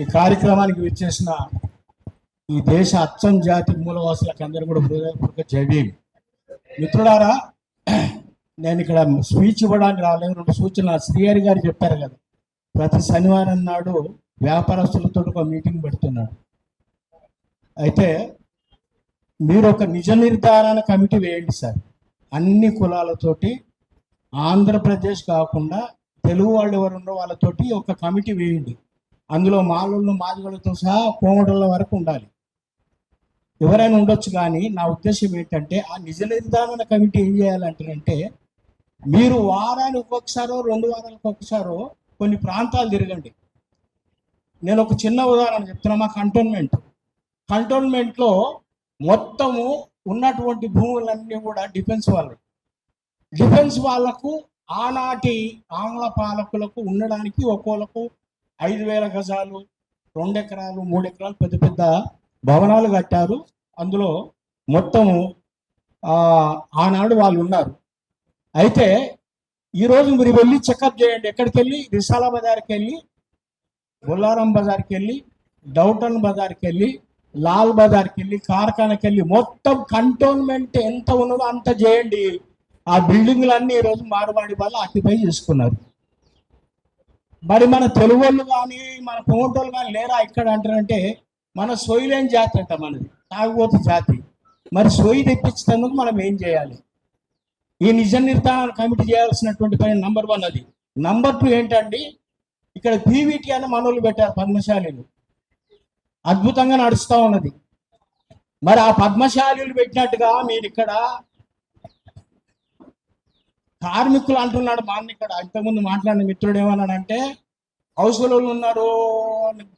ఈ కార్యక్రమానికి విచ్చేసిన ఈ దేశ అచ్చం జాతి మూలవాసులకు అందరూ కూడా హృదయపూర్వక జైవీం మిత్రులారా నేను ఇక్కడ స్పీచ్ ఇవ్వడానికి రాలేదు. రెండు సూచనలు. శ్రీహరి గారు చెప్పారు కదా ప్రతి శనివారం నాడు వ్యాపారస్తులతో ఒక మీటింగ్ పెడుతున్నాడు. అయితే మీరు ఒక నిజ నిర్ధారణ కమిటీ వేయండి సార్. అన్ని కులాలతోటి ఆంధ్రప్రదేశ్ కాకుండా తెలుగు వాళ్ళు ఎవరు ఉన్నారో వాళ్ళతోటి ఒక కమిటీ వేయండి. అందులో మాలోళ్ళు మాదిగలతో సహా కోమటల వరకు ఉండాలి. ఎవరైనా ఉండొచ్చు కానీ నా ఉద్దేశం ఏంటంటే ఆ నిజ నిర్ధారణ కమిటీ ఏం చేయాలంటారంటే మీరు వారానికి ఒకసారో రెండు వారాలకు ఒకసారో కొన్ని ప్రాంతాలు తిరగండి. నేను ఒక చిన్న ఉదాహరణ చెప్తున్నా మా కంటోన్మెంట్. కంటోన్మెంట్లో మొత్తము ఉన్నటువంటి భూములన్నీ కూడా డిఫెన్స్ వాళ్ళు. డిఫెన్స్ వాళ్ళకు ఆనాటి ఆంగ్ల పాలకులకు ఉండడానికి ఒక్కోలకు ఐదు వేల గజాలు రెండు ఎకరాలు మూడు ఎకరాలు పెద్ద పెద్ద భవనాలు కట్టారు. అందులో మొత్తము ఆనాడు వాళ్ళు ఉన్నారు. అయితే ఈరోజు మీరు వెళ్ళి చెకప్ చేయండి. ఎక్కడికి వెళ్ళి? విశాల బజార్కి వెళ్ళి బొల్లారం బజార్కి వెళ్ళి డౌటన్ బజార్కి వెళ్ళి లాల్ బజార్కి వెళ్ళి కార్ఖానకి వెళ్ళి మొత్తం కంటోన్మెంట్ ఎంత ఉన్నదో అంత చేయండి. ఆ బిల్డింగ్లన్నీ ఈరోజు మారువాడి వల్ల ఆక్యుపై చేసుకున్నారు. మరి మన తెలుగు వాళ్ళు కానీ మన కోమటోళ్ళు కానీ లేరా ఇక్కడ అంటారంటే మన సొయ్యలేని జాతి అంట మనది తాగుబోతు జాతి. మరి సొయ్యి తెప్పించేందుకు మనం ఏం చేయాలి? ఈ నిజ నిర్ధారణ కమిటీ చేయాల్సినటువంటి పని నంబర్ వన్ అది. నంబర్ టూ ఏంటండి? ఇక్కడ పీవీటీ అని మనోళ్ళు పెట్టారు పద్మశాలీలు. అద్భుతంగా నడుస్తూ ఉన్నది. మరి ఆ పద్మశాలీలు పెట్టినట్టుగా మీరు ఇక్కడ కార్మికులు అంటున్నాడు మా ఇక్కడ. ఇంతకుముందు మాట్లాడిన మిత్రుడు ఏమన్నాడంటే హౌస్ ఉన్నారు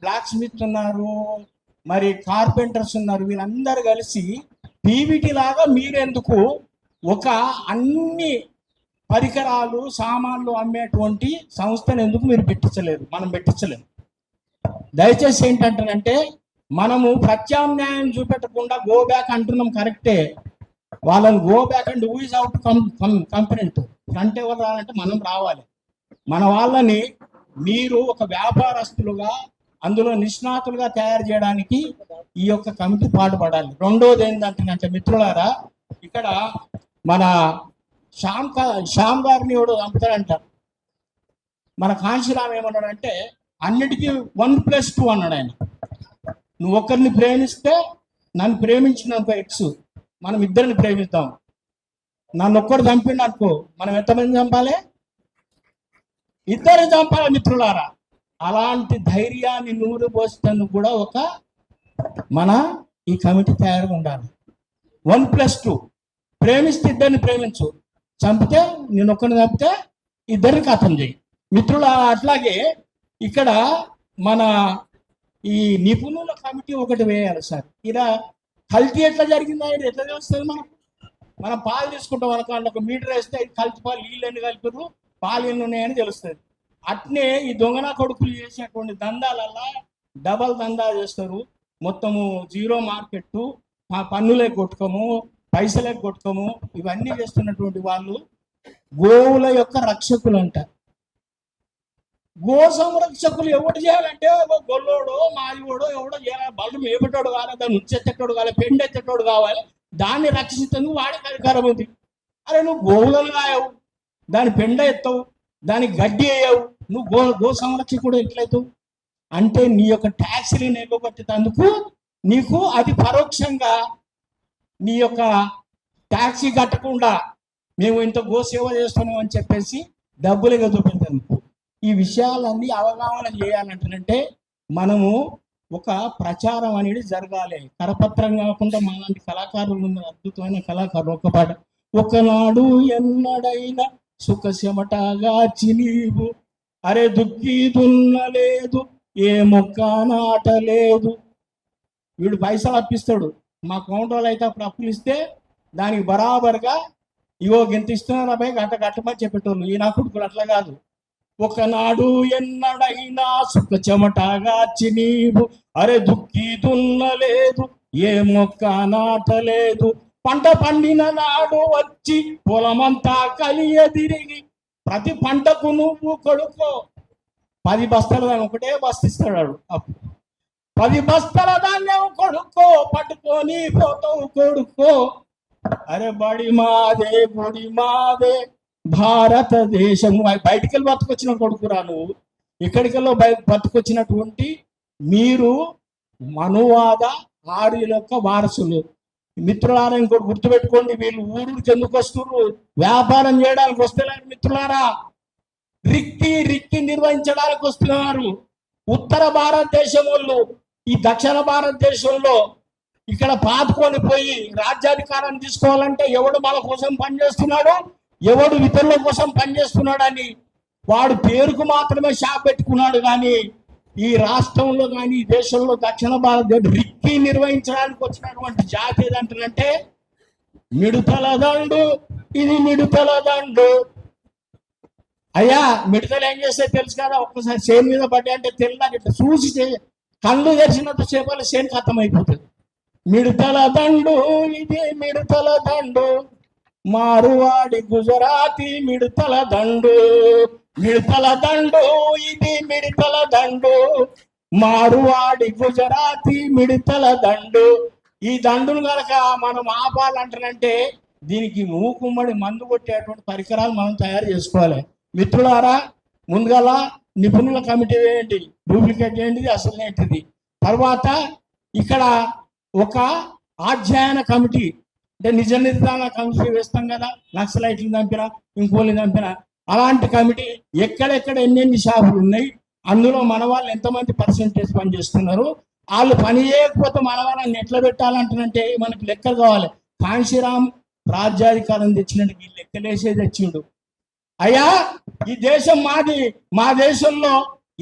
బ్లాక్ స్మిత్ ఉన్నారు మరి కార్పెంటర్స్ ఉన్నారు వీళ్ళందరూ కలిసి పీవీటీ లాగా మీరెందుకు ఒక అన్ని పరికరాలు సామాన్లు అమ్మేటువంటి సంస్థను ఎందుకు మీరు పెట్టించలేదు? మనం పెట్టించలేము దయచేసి ఏంటంటేనంటే మనము ప్రత్యామ్నాయం చూపెట్టకుండా గో బ్యాక్ అంటున్నాం కరెక్టే. వాళ్ళని గో బ్యాక్ అండ్ ఊజ్ అవుట్ కంపెనెంట్ ఫ్రంట్ ఎవరు రావాలంటే మనం రావాలి. మన వాళ్ళని మీరు ఒక వ్యాపారస్తులుగా అందులో నిష్ణాతులుగా తయారు చేయడానికి ఈ యొక్క కమిటీ పాటుపడాలి. రెండోది ఏంటంటే మిత్రులారా ఇక్కడ మన శ్యామ్ శ్యామ్ గారిని ఎవడు చంపుతాడంటారు. మన కాంశీరామ్ ఏమన్నాడంటే అన్నిటికీ వన్ ప్లస్ టూ అన్నాడు ఆయన. నువ్వు ఒకరిని ప్రేమిస్తే నన్ను ప్రేమించిన ఎక్స్ మనం ఇద్దరిని ప్రేమిద్దాం. నన్ను ఒక్కడు చంపిండు అనుకో మనం ఎంతమంది చంపాలి? ఇద్దరు చంపాలి మిత్రులారా. అలాంటి ధైర్యాన్ని నూరు పోసేందుకు కూడా ఒక మన ఈ కమిటీ తయారుగా ఉండాలి. వన్ ప్లస్ టూ ప్రేమిస్తే ఇద్దరిని ప్రేమించు. చంపితే నేను ఒక్కరిని చంపితే ఇద్దరిని కథం చేయి. మిత్రుల అట్లాగే ఇక్కడ మన ఈ నిపుణుల కమిటీ ఒకటి వేయాలి సార్. ఇలా కల్తీ ఎట్లా జరిగిందా? ఎట్లా తెలుస్తుంది మనకు? మనం పాలు తీసుకుంటాం అనుకోండి ఒక మీటర్ వేస్తే ఇది పాలు నీళ్ళు ఎన్ని కలిపారు? పాలు ఎన్ని ఉన్నాయని తెలుస్తుంది. అట్నే ఈ దొంగన కొడుకులు చేసినటువంటి దందాలల్లా డబల్ దందా చేస్తారు. మొత్తము జీరో మార్కెట్ పన్నులే కొట్టుకోము పైసలే కొట్టుకోము. ఇవన్నీ చేస్తున్నటువంటి వాళ్ళు గోవుల యొక్క రక్షకులు అంటారు గో సంరక్షకులు ఎవడు చేయాలంటే ఓ గొల్లోడో మాదిగోడో ఎవడో చేయాలి. బళ్ళు మేపటోడు కావాలి దాన్ని ఉచ్చెత్తోడు కావాలి పెండెత్తోడు కావాలి. దాన్ని రక్షించేందుకు వాడికి అధికారం ఉంది. అరే నువ్వు గోవులను కాయవు దాని పెండ ఎత్తావు దానికి గడ్డి వేయవు నువ్వు గో గో సంరక్షకుడు ఎట్లయితావు? అంటే నీ యొక్క ట్యాక్సీని ఎగ్గొట్టేందుకు నీకు అది పరోక్షంగా నీ యొక్క ట్యాక్సీ కట్టకుండా మేము ఇంత గో సేవ చేస్తున్నాం అని చెప్పేసి డబ్బులు ఎగదొప్పేందుకు ఈ విషయాలన్నీ అవగాహన చేయాలంటే మనము ఒక ప్రచారం అనేది జరగాలి. కరపత్రం కాకుండా మనలాంటి కళాకారులు ఉన్న అద్భుతమైన కళాకారులు ఒక పాట. ఒకనాడు ఎన్నడైనా సుఖ చినీవు. అరే దుక్కి దున్నలేదు ఏ మొక్క నాటలేదు. వీడు పైసలు అప్పిస్తాడు. మా కౌంటర్లు అయితే అప్పుడు అప్పులు ఇస్తే దానికి బరాబర్గా ఇవో గింత ఇస్తున్నారు అబ్బాయి గట్ట కట్టమని చెప్పేటోళ్ళు. ఈ నా కొడుకులు అట్లా కాదు. ఒకనాడు ఎన్నడైనా సుఖ చెమటగా నీవు అరే దుక్కి దున్నలేదు ఏ మొక్క నాటలేదు పంట పండిన నాడు వచ్చి పొలమంతా కలియదిరిగి ప్రతి పంటకు నువ్వు కొడుకో. పది బస్తాలు దాన్ని ఒకటే బస్తిస్తాడు అప్పుడు పది బస్తాల ధాన్యం కొడుకో పట్టుకొని పోతావు కొడుకో. అరే బడి మాదే గుడి మాదే. భారతదేశం బయటికి వెళ్ళి బతుకొచ్చిన కొడుకురా నువ్వు. ఇక్కడికెళ్ళో బయ బతుకొచ్చినటువంటి మీరు మనువాద ఆర్యుల యొక్క వారసులు. మిత్రులారా ఇంకోటి గుర్తుపెట్టుకోండి వీళ్ళు ఊరికి ఎందుకు వస్తున్నారు వ్యాపారం చేయడానికి వస్తున్నారు మిత్రులారా. రిక్కి రిక్కి నిర్వహించడానికి వస్తున్నారు. ఉత్తర భారతదేశం వాళ్ళు ఈ దక్షిణ భారతదేశంలో ఇక్కడ పాతుకొని పోయి రాజ్యాధికారాన్ని తీసుకోవాలంటే ఎవడు మన కోసం పనిచేస్తున్నాడు? ఎవడు ఇతరుల కోసం పనిచేస్తున్నాడని వాడు పేరుకు మాత్రమే షాప్ పెట్టుకున్నాడు కానీ ఈ రాష్ట్రంలో కానీ ఈ దేశంలో దక్షిణ భారతదేశం రిక్కి నిర్వహించడానికి వచ్చినటువంటి జాతి ఏదంటారంటే మిడుతల దండు ఇది మిడుతల దండు అయ్యా మిడతలు ఏం చేస్తే తెలుసు కదా ఒక్కసారి చేను మీద పడ్డా అంటే తెల్లగా ఇట్లా చూసి కళ్ళు తెరిచినంత సేపలు సేన్ ఖతం అయిపోతుంది మిడతల దండు ఇది మిడతల దండు మారువాడి గుజరాతీ మిడతల దండు. మిడతల దండు ఇది మిడతల దండు. మారువాడి గుజరాతీ మిడతల దండు. ఈ దండును కనుక మనం ఆపాలంటానంటే దీనికి మూకుమ్మడి మందు కొట్టేటువంటి పరికరాలు మనం తయారు చేసుకోవాలి. మిత్రులారా ముందుగల నిపుణుల కమిటీ ఏంటి? డూప్లికేట్ ఏంటిది? అసలు ఏంటిది? తర్వాత ఇక్కడ ఒక అధ్యయన కమిటీ అంటే నిజ నిర్ధారణ కమిటీ వేస్తాం కదా నక్సలైట్లు చంపినా ఇంకోళ్ళు చంపినా అలాంటి కమిటీ ఎక్కడెక్కడ ఎన్నెన్ని షాపులు ఉన్నాయి అందులో మన వాళ్ళు ఎంతమంది పర్సెంటేజ్ పని చేస్తున్నారు? వాళ్ళు పని చేయకపోతే మన వాళ్ళని ఎట్లా పెట్టాలంటారంటే మనకి లెక్కలు కావాలి. కాంశీరామ్ రాజ్యాధికారం తెచ్చినట్టు ఈ లెక్కలేసే తెచ్చిండు. అయ్యా ఈ దేశం మాది మా దేశంలో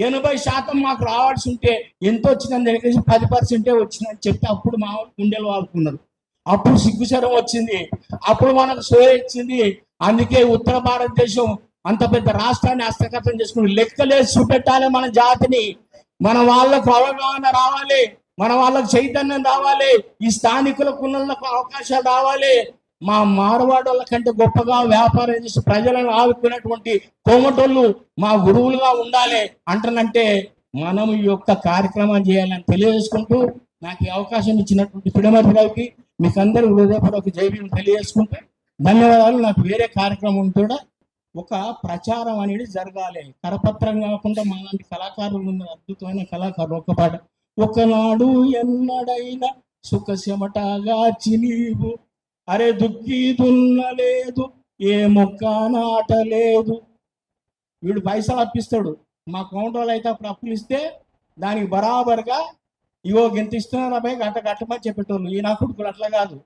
ఎనభై శాతం మాకు రావాల్సి ఉంటే ఎంత వచ్చిందని తెలియక పది పర్సెంటే వచ్చిందని చెప్తే అప్పుడు మా వాళ్ళు గుండెలు వాడుకున్నారు. అప్పుడు సిగ్గుచరం వచ్చింది. అప్పుడు మనకు సోయ ఇచ్చింది. అందుకే ఉత్తర భారతదేశం అంత పెద్ద రాష్ట్రాన్ని హస్తగతం చేసుకుని లెక్కలేసి చూపెట్టాలి మన జాతిని. మన వాళ్ళకు అవగాహన రావాలి. మన వాళ్ళకు చైతన్యం రావాలి. ఈ స్థానికుల కులంలకు అవకాశాలు రావాలి. మా మార్వాడోళ్ళ కంటే గొప్పగా వ్యాపారం చేసి ప్రజలను ఆదుకునేటువంటి కోమటోళ్ళు మా గురువులుగా ఉండాలి అంటనంటే మనం ఈ యొక్క కార్యక్రమం చేయాలని తెలియజేసుకుంటూ నాకు ఈ అవకాశం ఇచ్చినటువంటి పిడమతి గారికి మీకు అందరూ హృదయపూర్వక జైబీని తెలియజేసుకుంటే ధన్యవాదాలు. నాకు వేరే కార్యక్రమం కూడా ఒక ప్రచారం అనేది జరగాలి. కరపత్రం కాకుండా మాలాంటి కళాకారులు ఉన్న అద్భుతమైన కళాకారులు ఒక పాట. ఒకనాడు ఎన్నడైనా సుఖశమటగా చినీవు అరే దుక్కి దున్నలేదు ఏ మొక్క నాటలేదు వీడు పైసలు అప్పిస్తాడు. మా కౌంటర్లు అయితే అప్పుడు అప్పులు ఇస్తే దానికి బరాబర్గా ఇగో గింత ఇస్తున్నారు అబ్బాయి గంట గట్టమని చెప్పేటోళ్ళు. ఈ నా కొడుకులు అట్లా కాదు.